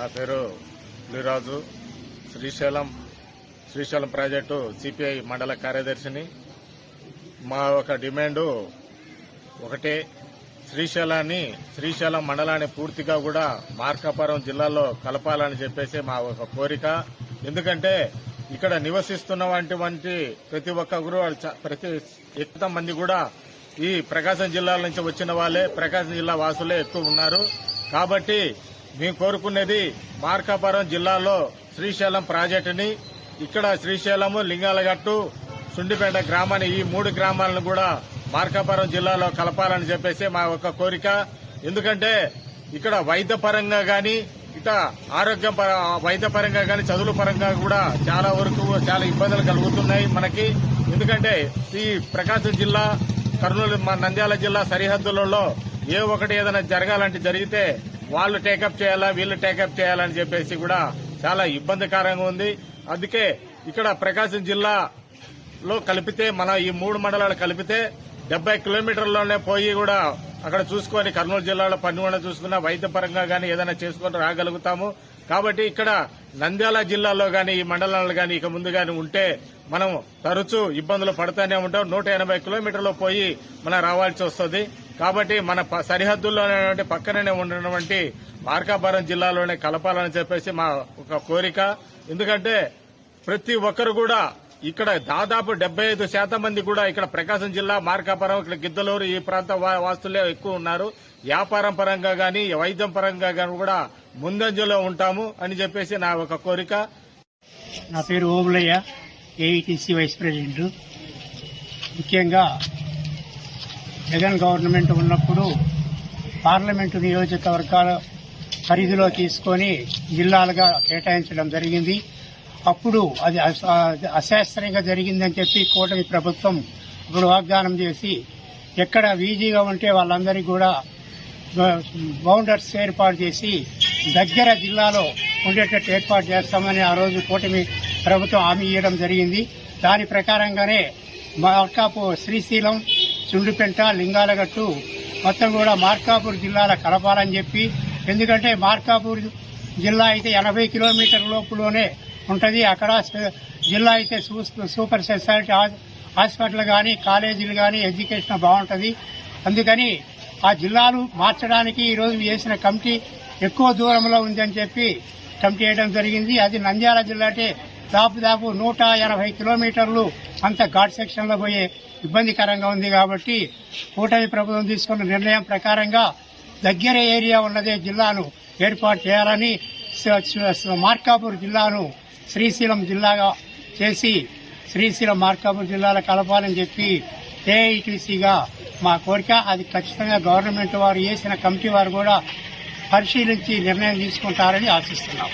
నా పేరు Puliraju Srisailam Srisailam project CPI మండల కార్యదర్శిని. మా ఒక డిమాండు ఒకటే శ్రీశైలాన్ని శ్రీశైలం మండలాన్ని పూర్తిగా కూడా మార్కాపురం జిల్లాలో కలపాలని చెప్పేసి మా ఒక కోరిక. ఎందుకంటే ఇక్కడ నివసిస్తున్న వంటి ప్రతి ఒక్కరు ప్రతి ఎక్కువ మంది కూడా ఈ ప్రకాశం జిల్లాల నుంచి వచ్చిన వాళ్ళే ప్రకాశం జిల్లా వాసులే ఎక్కువ ఉన్నారు. కాబట్టి మేము కోరుకునేది మార్కాపురం జిల్లాలో శ్రీశైలం ప్రాజెక్టుని ఇక్కడ శ్రీశైలము లింగాలగట్టు సుండిపేట గ్రామాన్ని ఈ మూడు గ్రామాలను కూడా మార్కాపురం జిల్లాలో కలపాలని చెప్పేసి మా యొక్క కోరిక. ఎందుకంటే ఇక్కడ వైద్య పరంగా గాని ఇట ఆరోగ్యం పర- వైద్య పరంగా గాని చదువుల పరంగా కూడా చాలా వరకు చాలా ఇబ్బందులు కలుగుతున్నాయి మనకి. ఎందుకంటే ఈ ప్రకాశం జిల్లా కర్నూలు మా నంద్యాల జిల్లా సరిహద్దులలో ఏ ఒకటి ఏదైనా జరగాలంటే జరిగితే వాళ్ళు టేకప్ చేయాలా వీళ్ళు టేకప్ చేయాలని చెప్పేసి కూడా చాలా ఇబ్బందికరంగా ఉంది. అందుకే ఇక్కడ ప్రకాశం జిల్లాలో కలిపితే మన ఈ మూడు మండలాలు కలిపితే డెబ్బై కిలోమీటర్లోనే పోయి కూడా అక్కడ చూసుకొని కర్నూలు జిల్లాలో పన్నుగొండ చూసుకున్న వైద్యపరంగా కానీ ఏదైనా చేసుకొని రాగలుగుతాము. కాబట్టి ఇక్కడ నంద్యాల జిల్లాలో కానీ ఈ మండలాలు కానీ ఇక ముందు కానీ ఉంటే మనం తరచూ ఇబ్బందులు పడుతూనే ఉంటాం. నూట ఎనభై కిలోమీటర్లు పోయి మనం రావాల్సి వస్తుంది. కాబట్టి మన ప- సరిహద్దుల్లోనే పక్కననే ఉన్నటువంటి మార్కాపురం జిల్లాలోనే కలపాలని చెప్పేసి మా ఒక కోరిక. ఎందుకంటే ప్రతి ఒక్కరు కూడా ఇక్కడ దాదాపు డెబ్బై ఐదు శాతం మంది కూడా ఇక్కడ ప్రకాశం జిల్లా మార్కాపురం ఇక్కడ గిద్దలూరు ఈ ప్రాంత వా- ఎక్కువ ఉన్నారు. వ్యాపారం పరంగా గాని వైద్యం పరంగా గాని కూడా ముందంజలో ఉంటాము అని చెప్పేసి నా ఒక కోరిక. నా పేరు ఓబులయ్య ఏవిటిసి వైస్ ప్రెసిడెంట్. ముఖ్యంగా జగన్ గవర్నమెంట్ ఉన్నప్పుడు పార్లమెంటు నియోజకవర్గాల పరిధిలో తీసుకొని జిల్లాలుగా కేటాయించడం జరిగింది. అప్పుడు అది అస- అశాస్త్రీయంగా జరిగిందని చెప్పి కూటమి ప్రభుత్వం ఇప్పుడు వాగ్దానం చేసి ఎక్కడ వీజీగా ఉంటే వాళ్ళందరికీ కూడా బౌండర్స్ ఏర్పాటు చేసి దగ్గర జిల్లాలో ఉండేటట్టు ఏర్పాటు చేస్తామని ఆ రోజు కూటమి ప్రభుత్వం హామీ ఇవ్వడం జరిగింది. దాని ప్రకారంగానే మార్కాపూర్ శ్రీశైలం చుండుపెంట లింగాలగట్టు మొత్తం కూడా మార్కాపూర్ జిల్లాల కలపాలని చెప్పి ఎందుకంటే మార్కాపూర్ జిల్లా అయితే ఎనభై కిలోమీటర్ లోపులోనే ఉంటుంది. అక్కడ జిల్లా అయితే సూపర్ స్పెషాలిటీ హాస్పిటల్ కానీ కాలేజీలు కానీ ఎడ్యుకేషన్ బాగుంటుంది. అందుకని ఆ జిల్లాలు మార్చడానికి ఈ రోజు వేసిన కమిటీ ఎక్కువ దూరంలో ఉందని చెప్పి కమిటీ వేయడం జరిగింది. అది నంద్యాల జిల్లా అంటే దాదాపు నూట ఎనభై కిలోమీటర్లు అంత ఘాట్ సెక్షన్లో పోయే ఇబ్బందికరంగా ఉంది కాబట్టి కూటమి ప్రభుత్వం తీసుకున్న నిర్ణయం ప్రకారంగా దగ్గర ఏరియా ఉన్నదే జిల్లాను ఏర్పాటు చేయాలని మార్కాపూర్ జిల్లాను శ్రీశైలం జిల్లాగా చేసి శ్రీశైలం మార్కాపూర్ జిల్లాలో కలపాలని చెప్పి ఏఐటీసీగా మా కోరిక. అది ఖచ్చితంగా గవర్నమెంట్ వారు వేసిన కమిటీ వారు కూడా పరిశీలించి నిర్ణయం తీసుకుంటారని ఆశిస్తున్నాం.